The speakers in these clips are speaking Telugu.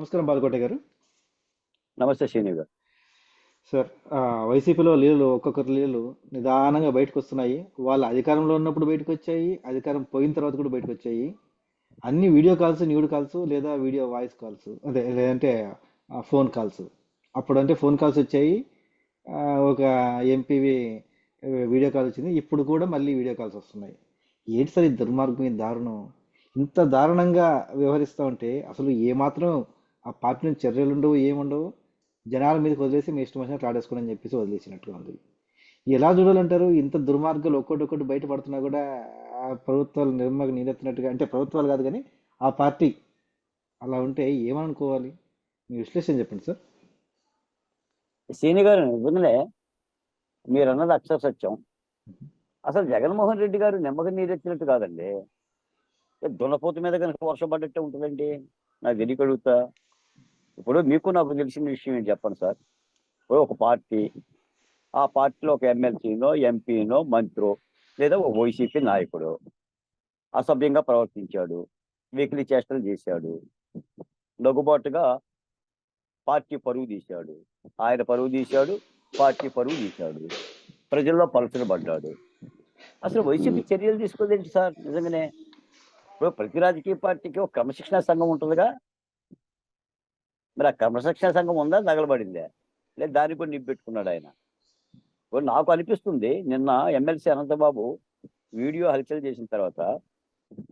నమస్కారం బాలకోట గారు. నమస్తే శ్రీని గారు. సార్ వైసీపీలో లీలలు ఒక్కొక్కరి లీలలు నిదానంగా బయటకు వస్తున్నాయి. వాళ్ళ అధికారంలో ఉన్నప్పుడు బయటకు వచ్చాయి అధికారం పోయిన తర్వాత కూడా బయటకు వచ్చాయి. అన్ని వీడియో కాల్స్ న్యూడ్ కాల్స్ లేదా వీడియో వాయిస్ కాల్స్ అదే లేదంటే ఫోన్ కాల్స్. అప్పుడు అంటే ఫోన్ కాల్స్ వచ్చాయి ఒక ఎంపీవి వీడియో కాల్ వచ్చింది ఇప్పుడు కూడా మళ్ళీ వీడియో కాల్స్ వస్తున్నాయి. ఏంటి సార్ ఈ దుర్మార్గం దారుణం? ఇంత దారుణంగా వ్యవహరిస్తూ ఉంటే అసలు ఏమాత్రం ఆ పార్టీ నుంచి చర్యలు ఉండవు ఏముండవు జనాల మీదకి వదిలేసి మీ ఇష్టం వచ్చినట్టు ఆడేసుకోండి అని చెప్పేసి వదిలేసినట్టుగా ఉంది. ఎలా చూడాలంటారు? ఇంత దుర్మార్గాలు ఒక్కొక్కటి ఒక్కటి బయటపడుతున్నా కూడా ఆ ప్రభుత్వాలు నిర్మగా నీరెత్తినట్టుగా అంటే ప్రభుత్వాలు కాదు కానీ ఆ పార్టీ అలా ఉంటే ఏమనుకోవాలి? మీ విశ్లేషణ చెప్పండి సార్. శ్రీని గారు నిజంగానే మీరు అన్నది అక్షర సత్యం. అసలు జగన్మోహన్ రెడ్డి గారు నిమ్మక నీరెత్తినట్టు కాదండి. దున్నపోతు మీద కనుక వర్షం పడ్డట్టే ఉంటుందండి. నాకు తెలియకడుగుతా ఇప్పుడు మీకు నాకు తెలిసిన విషయం ఏంటి చెప్పండి సార్? ఇప్పుడు ఒక పార్టీ ఆ పార్టీలో ఒక ఎమ్మెల్సీనో ఎంపీనో మంత్రో లేదా ఒక వైసీపీ నాయకుడు అసభ్యంగా ప్రవర్తించాడు వెకిలి చేష్టలు చేశాడు దగ్గుబాటుగా పార్టీ పరువు తీశాడు ఆయన పరువు తీశాడు పార్టీ పరువు తీశాడు ప్రజల్లో పలచబడ్డాడు అసలు వైసీపీ చర్యలు తీసుకోదేంటి సార్ నిజంగానే. ఇప్పుడు ప్రతి రాజకీయ పార్టీకి ఒక క్రమశిక్షణ సంఘం ఉంటుందిగా. మరి ఆ క్రమశిక్షణ సంఘం ఉందా? తగలబడిందే. లేదు దాన్ని కూడా నిప్పెట్టుకున్నాడు ఆయన. నాకు అనిపిస్తుంది నిన్న ఎమ్మెల్సీ అనంతబాబు వీడియో హల్చల్ చేసిన తర్వాత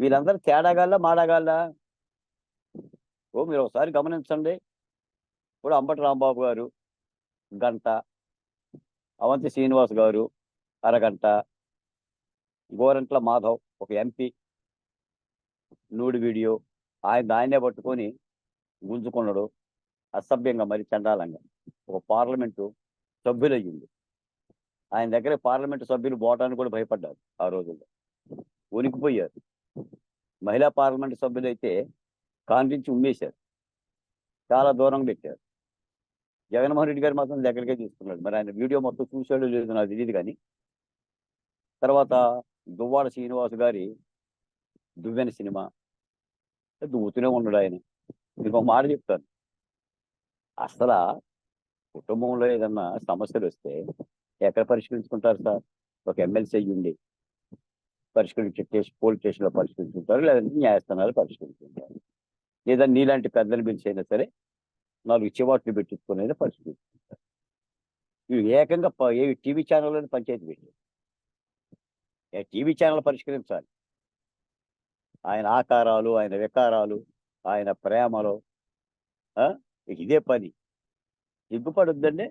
వీళ్ళందరూ తేడాగాళ్ళ మాడాగాళ్ళ ఓ మీరు ఒకసారి గమనించండి. ఇప్పుడు అంబటి రాంబాబు గారు గంట అవంతి శ్రీనివాస్ గారు అరగంట గోరంట్ల మాధవ్ ఒక ఎంపీ నూడి వీడియో ఆయన ఆయనే పట్టుకొని గుంజుకున్నాడు. అసభ్యంగా మరి చండాలంగా. ఒక పార్లమెంటు సభ్యులయ్యింది. ఆయన దగ్గర పార్లమెంటు సభ్యులు పోవటానికి కూడా భయపడ్డారు ఆ రోజుల్లో. ఉనికిపోయారు మహిళా పార్లమెంటు సభ్యులైతే కాండ్రించి ఉమ్మేశారు. చాలా దూరం పెట్టారు. జగన్మోహన్ రెడ్డి గారు మాత్రం దగ్గరికే తీసుకున్నాడు. మరి ఆయన వీడియో మొత్తం చూశాడో లేదో నాకు తెలియదు కానీ. తర్వాత దువ్వాడ శ్రీనివాస్ గారి దువ్వెన సినిమా. దువ్వుతూనే ఉన్నాడు ఆయన. మీకు ఒక మాట చెప్తాను. అసలు కుటుంబంలో ఏదన్నా సమస్యలు వస్తే ఎక్కడ పరిష్కరించుకుంటారు సార్? ఒక ఎమ్మెల్సీ అయ్యుండి పరిష్కరించే స్టేషన్ పోలీస్ స్టేషన్లో పరిష్కరించుకుంటారు లేదంటే న్యాయస్థానాలు పరిష్కరించుకుంటారు. లేదా నీలాంటి పెద్దలు పిలిచి అయినా సరే నాలుగు చివాట్లు పెట్టించుకునేది పరిష్కరించుకుంటారు. ఇవి ఏకంగా ఏవి టీవీ ఛానల్లోనే పంచాయతీ పెట్టి టీవీ ఛానల్ పరిష్కరించాలి? ఆయన ఆకారాలు ఆయన వికారాలు ఆయన ప్రేమలు ఇదే పని. సిగ్గుపడొద్దండి.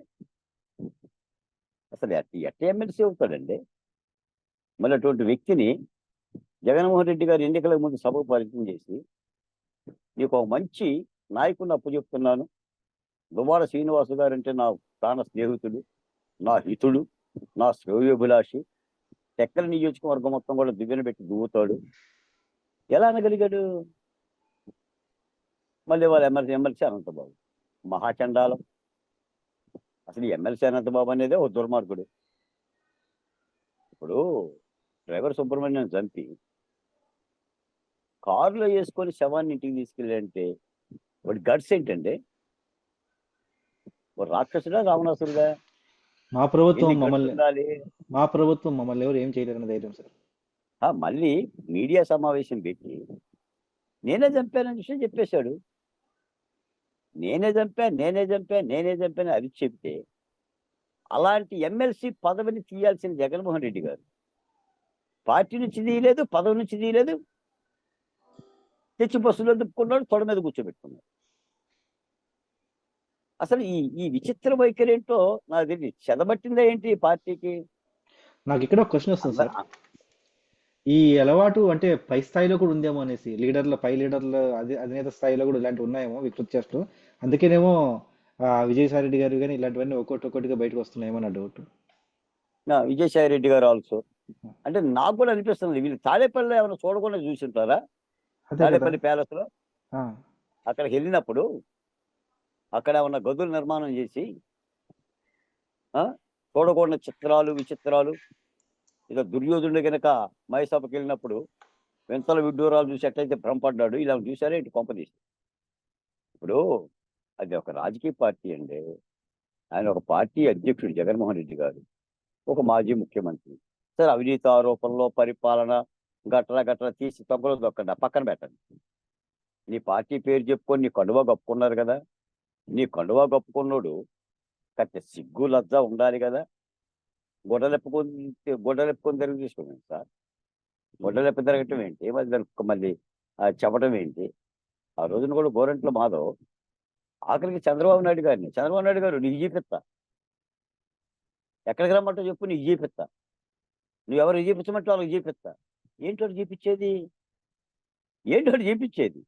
అసలు ఎట్ ఎట్ట ఎమ్మెల్సీ అవుతాడండి మళ్ళీ అటువంటి వ్యక్తిని జగన్మోహన్ రెడ్డి గారు ఎన్నికల ముందు సభకు పరిచయం చేసి నీకు ఒక మంచి నాయకుడిని అప్పు చెప్తున్నాను దువ్వాడ శ్రీనివాసు గారు అంటే నా ప్రాణ స్నేహితుడు నా హితుడు నా శ్రేయోభిలాషి. టెక్కల నియోజకవర్గం మొత్తం కూడా దివ్యను పెట్టి దువ్వుతాడు. ఎలా అనగలిగాడు? మళ్ళీ వాళ్ళ ఎమ్మెల్సీ ఎమ్మెల్సీ అనంతబాబు. మహాచండాలం. అసలు ఎమ్మెల్సీ అనంతబాబు అనేదే ఒక దుర్మార్గుడు. ఇప్పుడు డ్రైవర్ సుబ్రహ్మణ్యం చంపి కారులో వేసుకొని శవాన్ని ఇంటికి తీసుకెళ్ళాడంటే వాడి గడ్స్ ఏంటండి? వాడు రాక్షసుడా రావణాసురుడా? మా ప్రభుత్వం మమ్మల్ని మా ప్రభుత్వం మమ్మల్ని ఎవరు ఏం చేయలేరని ధైర్యం సార్. మళ్ళీ మీడియా సమావేశం పెట్టి నేనే చంపానని విషయం చెప్పేశాడు. నేనే చంపా నేనే చంపా నేనే చంపాను అది చెప్తే అలాంటి ఎమ్మెల్సీ పదవిని తీయాల్సిన జగన్మోహన్ రెడ్డి గారు పార్టీ నుంచి తీయలేదు పదవి నుంచి తీయలేదు. తెచ్చి బస్సులో దుప్పుకున్నాడు తొడ మీద కూర్చోబెట్టుకున్నాడు. అసలు ఈ ఈ విచిత్ర వైఖరి ఏంటో నాకు తెలియదు చెదబట్టిందా ఏంటి ఈ పార్టీకి? నాకు ఇక్కడ క్వశ్చన్ వస్తుంది సార్. ఈ అలవాటు అంటే పై స్థాయిలో కూడా ఉందేమో అనేసి లీడర్ల పై లీడర్ల అధి అధినేత స్థాయిలో కూడా ఇలాంటివి ఉన్నాయేమో వికృతి చేస్తూ. అందుకేనేమో విజయసాయి రెడ్డి గారు కానీ ఇలాంటివన్నీ ఒక్కొక్కటి ఒక్కొక్కటిగా బయటకు వస్తున్నాయేమో నా డౌట్. విజయసాయి రెడ్డి గారు ఆల్సో అంటే నాకు కూడా అనిపిస్తుంది వీళ్ళు తాడేపల్లి ఏమైనా చూడకుండా చూసింటారా? తాడేపల్లి ప్యాలెస్లో అక్కడికి వెళ్ళినప్పుడు అక్కడ ఉన్న గదులు నిర్మాణం చేసి ఆ చూడకూడని చిత్రాలు విచిత్రాలు ఇక దుర్యోధనుడు గనక మహేసభకి వెళ్ళినప్పుడు వింతల విడ్డూరాలు చూసి ఎట్లయితే భ్రమపడ్డాడు ఇలా చూసారే ఇటు కొంపదీసి ఇప్పుడు అది ఒక రాజకీయ పార్టీ అండి. ఆయన ఒక పార్టీ అధ్యక్షుడు జగన్మోహన్ రెడ్డి గారు ఒక మాజీ ముఖ్యమంత్రి. సరే అవినీతి ఆరోపణలో పరిపాలన గట్రా గట్రా తీసి తొక్కలో దొక్కండి పక్కన పెట్టండి. నీ పార్టీ పేరు చెప్పుకొని నీ కండువా కప్పుకున్నారు కదా. నీ కండువా కప్పుకున్నాడు కత్తి సిగ్గు లజ్జ ఉండాలి కదా. గొడ్డలెప్పుకొని గొడ్డలెప్పుకొని తిరిగి తీసుకున్నాను సార్. గొడ్డలెప్ప తిరగటం ఏంటి? మరి దానికి మళ్ళీ ఆ, చెప్పడం ఏంటి? ఆ రోజున కూడా గోరంట్ల మాధవ్ ఆఖరికి చంద్రబాబు నాయుడు గారిని చంద్రబాబు నాయుడు గారు నీకు చూపిస్తా ఎక్కడికి రమ్మంటో చెప్పు నీకు చూపిస్తా నువ్వు ఎవరు చూపించమంటే వాళ్ళకి చూపిస్తా ఏంటి వాడు చూపించేది ఏంటి వాడు చూపించేది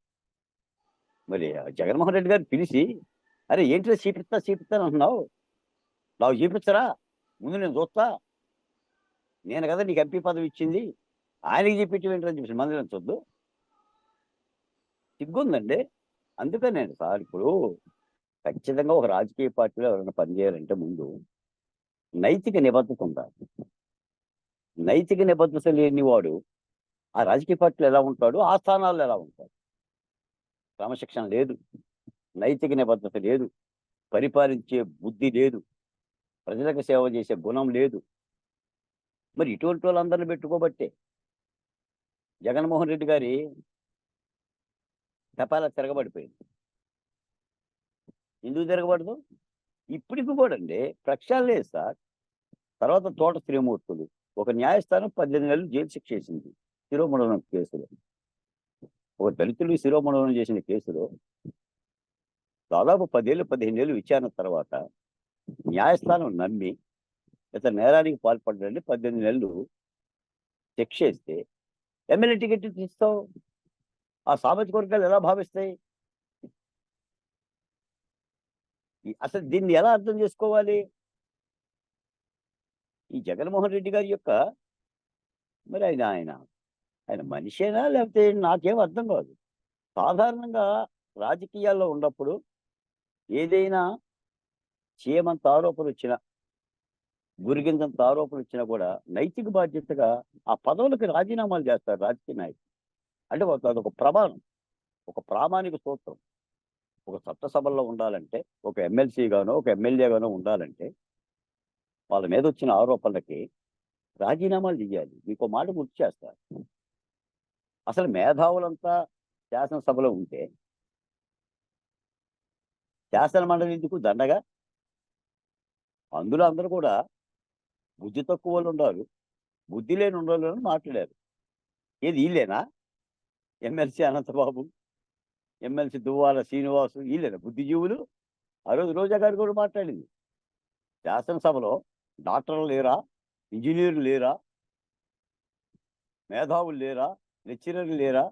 మరి జగన్మోహన్ రెడ్డి గారు పిలిచి అరే ఏంటి చూపిస్తా చూపిస్తా అంటున్నావు? నాకు చూపించరా ముందు నేను చూస్తా. నేను కదా నీకు ఎంపీ పదవి ఇచ్చింది. ఆయనకి చూపించడం ఏంటని చెప్పి మందిరం చూద్దు. సిగ్గుందండి. అందుకనే సార్ ఇప్పుడు ఖచ్చితంగా ఒక రాజకీయ పార్టీలో ఎవరైనా పనిచేయాలంటే ముందు నైతిక నిబద్ధత ఉండాలి. నైతిక నిబద్ధత లేని వాడు ఆ రాజకీయ పార్టీలో ఎలా ఉంటాడు? ఆ స్థానాల్లో ఎలా ఉంటాడు? క్రమశిక్షణ లేదు. నైతిక నిబద్ధత లేదు. పరిపాలించే బుద్ధి లేదు. ప్రజలకు సేవ చేసే గుణం లేదు. మరి ఇటువంటి వాళ్ళందరిని పెట్టుకోబట్టే జగన్మోహన్ రెడ్డి గారి తపాలా తిరగబడిపోయింది. ఎందుకు తిరగబడదు? ఇప్పటికి కూడా అండి ప్రక్షాళన లేదు సార్. తర్వాత తోట శ్రీమూర్తులు ఒక న్యాయస్థానం పద్దెనిమిది నెలలు జైలు శిక్ష చేసింది శిరోమణనం కేసులో. ఒక దళితులు శిరోమణనం చేసిన కేసులో దాదాపు పదేళ్ళు పదిహేను ఏళ్ళు విచారణ తర్వాత న్యాయస్థానం నమ్మి ఇతను నేరానికి పాల్పడ్డాడని పద్దెనిమిది నెలలు శిక్ష చేస్తే ఎమ్మెల్యే టికెట్ ఇస్తావు ఆ సామాజిక వర్గాలు ఎలా భావిస్తాయి? అసలు దీన్ని ఎలా అర్థం చేసుకోవాలి? ఈ జగన్మోహన్ రెడ్డి గారి యొక్క మరి ఆయన ఆయన ఆయన మనిషేనా లేకపోతే నాకేం అర్థం కాదు. సాధారణంగా రాజకీయాల్లో ఉన్నప్పుడు ఏదైనా చేయమంత ఆరోపణలు వచ్చినా గురిగిందంత ఆరోపణలు వచ్చినా కూడా నైతిక బాధ్యతగా ఆ పదవులకు రాజీనామాలు చేస్తారు రాజకీయ నాయకులు. అంటే ఒక- అదొక ప్రమాణం. ఒక ప్రామాణిక సూత్రం. ఒక చట్టసభల్లో ఉండాలంటే ఒక ఎమ్మెల్సీగానో ఒక ఎమ్మెల్యేగానో ఉండాలంటే వాళ్ళ మీద వచ్చిన ఆరోపణలకి రాజీనామాలు చేయాలి మీకు మాట గుర్తు చేస్తారు అసలు మేధావులంతా శాసనసభలో ఉంటే శాసన మండలి ఎందుకు దండగా? అందులో అందరూ కూడా బుద్ధి తక్కువ వాళ్ళు ఉండారు. బుద్ధి లేని ఉండాలని మాట్లాడారు. ఏది వీళ్ళేనా? ఎమ్మెల్సీ అనంతబాబు ఎమ్మెల్సీ దువ్వాల శ్రీనివాసు వీళ్ళేనా? బుద్ధిజీవులు? ఆ రోజు రోజా గారు కూడా మాట్లాడింది. శాసనసభలో డాక్టర్లు లేరా? ఇంజనీర్లు లేరా? మేధావులు లేరా? లెక్చరర్లు లేరా?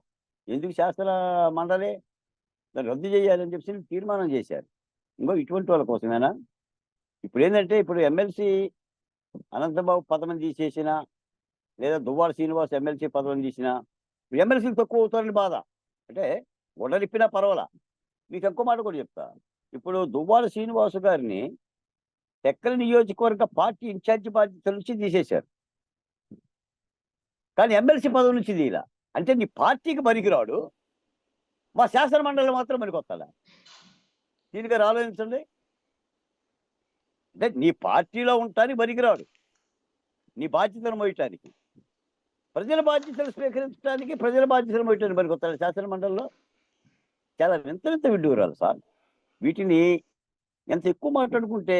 ఎందుకు శాస్త్ర మండలి? దాన్ని రద్దు చేయాలని చెప్పి తీర్మానం చేశారు. ఇంకో ఇటువంటి వాళ్ళ కోసమేనా? ఇప్పుడు ఏంటంటే ఇప్పుడు ఎమ్మెల్సీ అనంతబాబు పదవిని తీసేసిన లేదా దువ్వాడ శ్రీనివాస్ ఎమ్మెల్సీ పదవిని తీసిన ఎమ్మెల్సీలు తక్కువ అవుతారని బాధ. అంటే గుడ్డలిప్పినా పర్వాలా? మీకు ఇంకో మాట కూడా చెప్తా. ఇప్పుడు దువ్వాడ శ్రీనివాసు గారిని తెక్కల నియోజకవర్గ పార్టీ ఇన్ఛార్జి బాధ్యత నుంచి తీసేశారు. కానీ ఎమ్మెల్సీ పదవి నుంచి తీలా అంటే నీ పార్టీకి పనికిరాడు. మా శాసన మండలి మాత్రం పనికొస్తాడా దీనికి ఆలోచించండి. అంటే నీ పార్టీలో ఉంటానికి పనికిరాడు. నీ బాధ్యతను మోయటానికి. ప్రజల బాధ్యతలు స్వీకరించడానికి ప్రజల బాధ్యతలు మోయటానికి పనికొత్తాడు శాసన మండలిలో చాలా వింత వింత విడ్డూరాలు సార్. వీటిని ఎంత ఎక్కువ మాట్లాడుకుంటే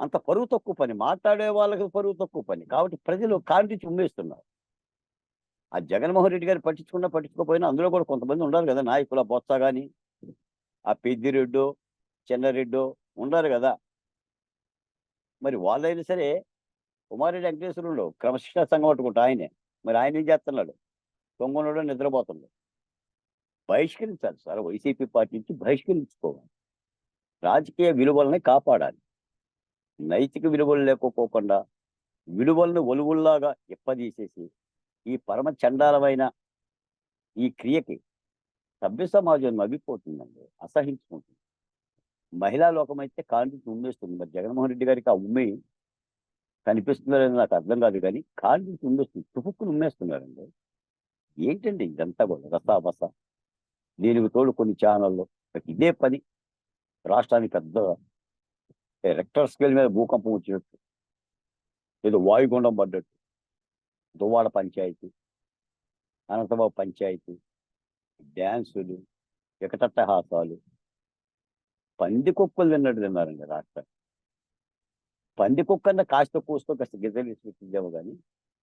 అంత పరువు తక్కువ పని. మాట్లాడే వాళ్ళకి పరువు తక్కువ పని. కాబట్టి ప్రజలు కాంటించి ఉమ్మేస్తున్నారు ఆ జగన్మోహన్ రెడ్డి గారు పట్టించుకున్నా పట్టించుకోకపోయినా అందులో కూడా కొంతమంది ఉండాలి కదా. నాయకుల బొత్స కానీ ఆ పెద్దిరెడ్డో చెన్నారెడ్డో ఉండాలి కదా. మరి వాళ్ళైనా సరే కుమారి వెంకటేశ్వరుడు క్రమశిక్షణ సంఘం పట్టుకుంటా ఆయనే. మరి ఆయన ఏం చేస్తున్నాడు? తొంగనోడు నిద్రపోతున్నాడు. బహిష్కరించాలి సార్. వైసీపీ పార్టీ నుంచి బహిష్కరించుకోవాలి. రాజకీయ విలువల్ని కాపాడాలి. నైతిక విలువలు లేకపోకుండా విలువలను ఒలువుల్లాగా ఇప్పదీసేసి ఈ పరమ చండాలమైన ఈ క్రియకి సభ్య సమాజం నవ్విపోతుందండి. అసహించుకుంటుంది. మహిళా లోకం అయితే కాంతి ఉమ్మేస్తుంది మరి జగన్మోహన్ రెడ్డి గారికి ఆ ఉమ్మి కనిపిస్తుందో నాకు అర్థం కాదు కానీ కాంతి ఉమ్మేస్తుంది తుపుక్కులు ఉమ్మేస్తున్నారండి. ఏంటండి ఇదంతా కూడా? దీనికి తోడు కొన్ని ఛానళ్ళు ఇదే పని. రాష్ట్రానికి పెద్ద రెక్టర్ స్కేల్ మీద భూకంపం వచ్చినట్టు. ఏదో వాయుగుండం పడ్డట్టు. దువ్వాడ పంచాయతీ. అనంతబాబు పంచాయతీ. డ్యాన్సులు వికటట్టహాసాలు. పంది కుక్కలు తిన్నట్టు తిన్నారండి రాష్ట్రం పంది కుక్కన్న కాస్త కూస్తో కాస్త గిద్దలు ఇచ్చేమో కానీ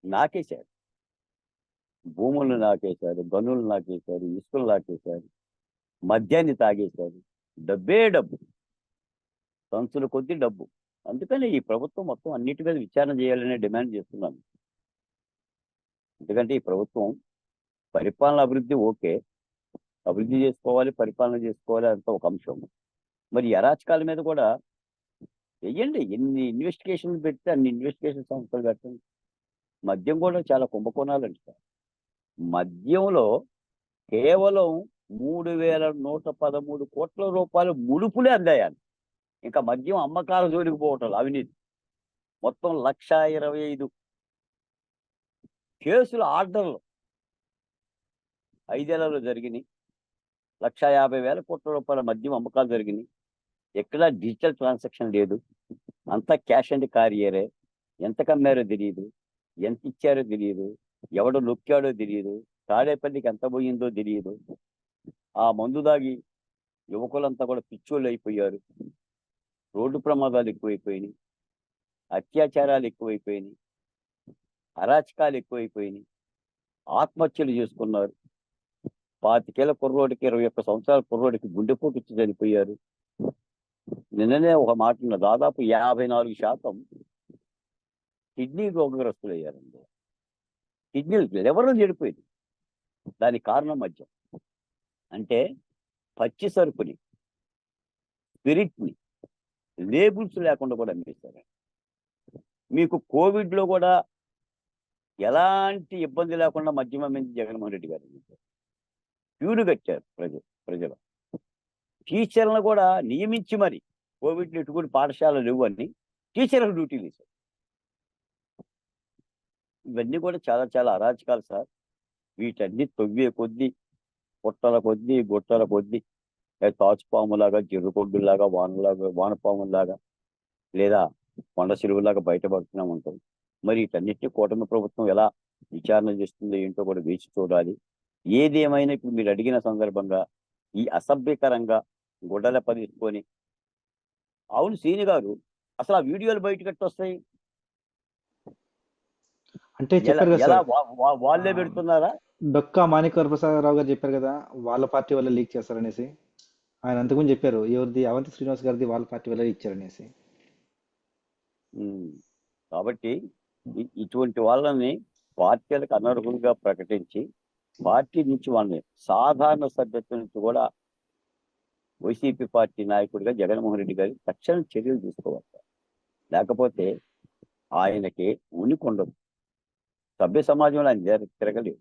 నాకేశారు భూములను నాకేశారు గనులు నాకేశారు ఇసుకలు నాకేశారు మద్యాన్ని తాగేశారు డబ్బే డబ్బు. సంచుల కొద్ది డబ్బు. అందుకని ఈ ప్రభుత్వం మొత్తం అన్నిటి మీద విచారణ చేయాలనే డిమాండ్ చేస్తున్నాను. ఎందుకంటే ఈ ప్రభుత్వం పరిపాలన అభివృద్ధి ఓకే. అభివృద్ధి చేసుకోవాలి పరిపాలన చేసుకోవాలి అంత ఒక అంశం. మరి ఈ అరాచకాల మీద కూడా వెయ్యండి ఎన్ని ఇన్వెస్టిగేషన్లు పెడితే అన్ని ఇన్వెస్టిగేషన్ సంస్థలు పెట్టండి మద్యం కూడా చాలా కుంభకోణాలండి సార్. మద్యంలో కేవలం మూడు వేల నూట పదమూడు కోట్ల రూపాయలు ముడుపులే అందాయాలి. ఇంకా మద్యం అమ్మకాల జోలికి పోవటం అవినీతి. మొత్తం లక్ష ఇరవై ఐదు కేసుల ఆర్డర్లు ఐదేళ్ళలో జరిగినాయి. లక్ష యాభై వేల కోట్ల రూపాయల మద్యం అమ్మకాలు జరిగినాయి. ఎక్కడా డిజిటల్ ట్రాన్సాక్షన్ లేదు. అంతా క్యాష్ అండ్ కారియరే ఎంత కమ్మారో తెలియదు ఎంత ఇచ్చారో తెలియదు ఎవడు నొక్కాడో తెలియదు తాడేపల్లికి ఎంత పోయిందో తెలియదు ఆ మందు దాగి యువకులంతా కూడా పిచ్చోళ్ళు అయిపోయారు. రోడ్డు ప్రమాదాలు ఎక్కువైపోయినాయి. అత్యాచారాలు ఎక్కువైపోయినాయి. అరాచకాలు ఎక్కువైపోయినాయి. ఆత్మహత్యలు చేసుకున్నారు. పాతికేళ్ళ కుర్రోడికి ఇరవై ఒక్క సంవత్సరాల కుర్రోడికి గుండెపోటు వచ్చి చనిపోయారు. నిన్ననే ఒక మాట ఉన్న దాదాపు యాభై నాలుగు శాతం కిడ్నీ రోగగ్రస్తులు అయ్యారండి కిడ్నీలు లివర్లు చెడిపోయింది? దానికి కారణం మద్యం అంటే పచ్చి సరుకుని స్పిరిట్ని లేబుల్స్ లేకుండా కూడా అమ్మేస్తారు మీకు కోవిడ్లో కూడా ఎలాంటి ఇబ్బంది లేకుండా మద్యం అమ్మింది జగన్మోహన్ రెడ్డి గారు. క్యూలు కట్టారు ప్రజలు ప్రజలు. టీచర్లను కూడా నియమించి మరి కోవిడ్ని ఎటువంటి పాఠశాలలు లేవు అని టీచర్లకు డ్యూటీలు ఇస్తారు ఇవన్నీ కూడా చాలా చాలా అరాచకాలు సార్. వీటన్ని తొవ్వే కొద్దీ పుట్టల కొద్దీ గుట్టల కొద్దీ తాచుపాములాగా జిర్రుకొడ్డులాగా వానలాగా వానపాములాగా లేదా కొండ సిలువలాగా బయటపడుతూనే ఉంటుంది మరి వీటన్నిటిని కూటమి ప్రభుత్వం ఎలా విచారణ చేస్తుందో ఏంటో కూడా వేచి చూడాలి. ఏది ఏమైనా ఇప్పుడు మీరు అడిగిన సందర్భంగా ఈ అసభ్యకరంగా గుడ్డల పదిసుకొని అవును సీని గారు. అసలు ఆ వీడియోలు బయటకు వస్తాయి? అంటే వాళ్ళే పెడుతున్నారా? డొక్కా మాణిక్య ప్రసాదరావు గారు చెప్పారు కదా వాళ్ళ పార్టీ వల్ల లీక్ చేస్తారనేసి. ఆయన అంతకుముందు చెప్పారు ఎవరిది అవంతి శ్రీనివాస్ గారిది వాళ్ళ పార్టీ వల్ల ఇచ్చారనేసి. కాబట్టి ఇటువంటి వాళ్ళని పార్టీలకు అనర్హులుగా ప్రకటించి పార్టీ నుంచి వాళ్ళని సాధారణ సభ్యత్వం నుంచి కూడా వైసీపీ పార్టీ నాయకుడిగా జగన్మోహన్ రెడ్డి గారు తక్షణ చర్యలు తీసుకోవాలి. లేకపోతే ఆయనకి ఉనికి ఉండదు సభ్య సమాజంలో ఆయన తిరగ- తిరగలేవు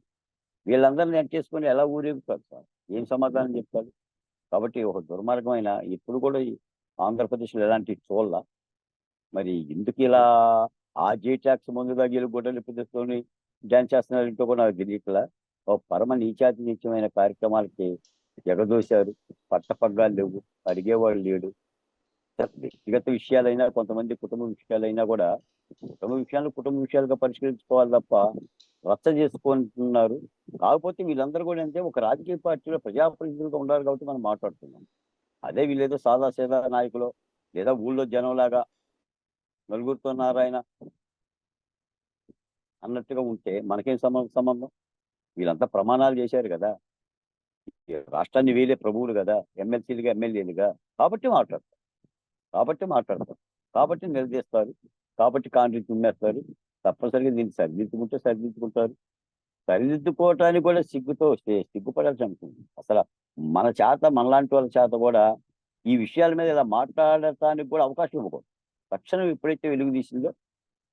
వీళ్ళందరినీ చేసుకుని ఎలా ఊరేగుతారు సార్? ఏం సమాధానం చెప్తారు కాబట్టి ఒక దుర్మార్గమైన ఇప్పుడు కూడా ఆంధ్రప్రదేశ్లో ఎలాంటి చూడాల మరి ఎందుకు ఇలా ఆ జే ట్యాక్స్ ముందు తగిలి గుడ్డలు ప్రదర్శించుకొని డ్యాన్స్ చేస్తున్నారు ఇంట్లో కూడా నాకు తెలియట్లా? ఒక పరమ నీచాతి నీచమైన కార్యక్రమాలకి ఎగదోశారు పట్టపగ్గాలు లేవు. అడిగేవాడు లేడు. వ్యక్తిగత విషయాలైనా కొంతమంది కుటుంబ విషయాలైనా కూడా కుటుంబ విషయాలు కుటుంబ విషయాలుగా పరిష్కరించుకోవాలి తప్ప రచ్చ చేసుకుంటున్నారు. కాకపోతే వీళ్ళందరూ కూడా అంటే ఒక రాజకీయ పార్టీలో ప్రజాప్రతినిధులుగా ఉండాలి కాబట్టి మనం మాట్లాడుతున్నాం. అదే వీళ్ళేదో సాదా సీదా నాయకులు లేదా ఊళ్ళో జనంలాగా నలుగురితో నారాయణ అన్నట్టుగా ఉంటే మనకేం సంబంధం సంబంధం? వీళ్ళంతా ప్రమాణాలు చేశారు కదా. రాష్ట్రాన్ని వీలే ప్రభువులు కదా ఎమ్మెల్సీలుగా ఎమ్మెల్యేలుగా. కాబట్టి మాట్లాడతారు. కాబట్టి మాట్లాడతారు. కాబట్టి నిలదీస్తారు. కాబట్టి కాంట్రిక్ట్ ఉమ్మేస్తారు తప్పనిసరిగా దీన్ని సరిదిద్దుకుంటే సరిదిద్దుకుంటారు. సరిదిద్దుకోవటానికి కూడా సిగ్గుతో సిగ్గుపడాల్సి ఉంటుంది. అసలు మన చేత మనలాంటి వాళ్ళ చేత కూడా ఈ విషయాల మీద ఇలా మాట్లాడటానికి కూడా అవకాశం ఇవ్వకూడదు. తక్షణం ఎప్పుడైతే వెలుగు తీసిందో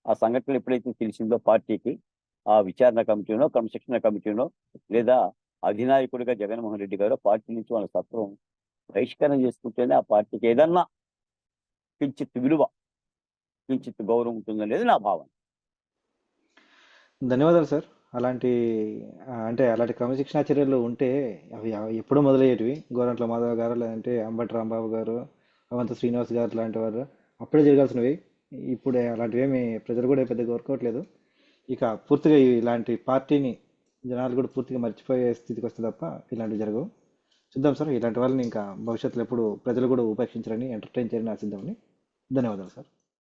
ఆ సంఘటనలు ఎప్పుడైతే తెలిసిందో పార్టీకి ఆ విచారణ కమిటీనో క్రమశిక్షణ కమిటీనో లేదా అధినాయకుడిగా జగన్మోహన్ రెడ్డి గారు పార్టీ నుంచి వాళ్ళ సత్వం బహిష్కరణ చేసుకుంటేనే ఆ పార్టీకి ఏదన్నా కించిత్ విలువ కించిత్ గౌరవం ఉంటుందనేది నా భావన. ధన్యవాదాలు సార్. అలాంటి అంటే అలాంటి క్రమశిక్షణా చర్యలు ఉంటే అవి ఎప్పుడూ మొదలయ్యేటివి. గోరంట్ల మాధవ్ గారు లేదంటే అంబటి రాంబాబు గారు అవంత శ్రీనివాస్ గారు లాంటి వారు అప్పుడే జరగాల్సినవి. ఇప్పుడు అలాంటివి ఏమి ప్రజలు కూడా పెద్దగా కోరుకోవట్లేదు. ఇక పూర్తిగా ఇలాంటి పార్టీని జనాలు కూడా పూర్తిగా మర్చిపోయే స్థితికి వస్తే తప్ప ఇలాంటివి జరగవు. చూద్దాం సార్. ఇలాంటి వాళ్ళని ఇంకా భవిష్యత్తులో ఎప్పుడు ప్రజలు కూడా ఉపేక్షించారని ఎంటర్టైన్ చేయాలని ఆశిద్దామని ధన్యవాదాలు సార్.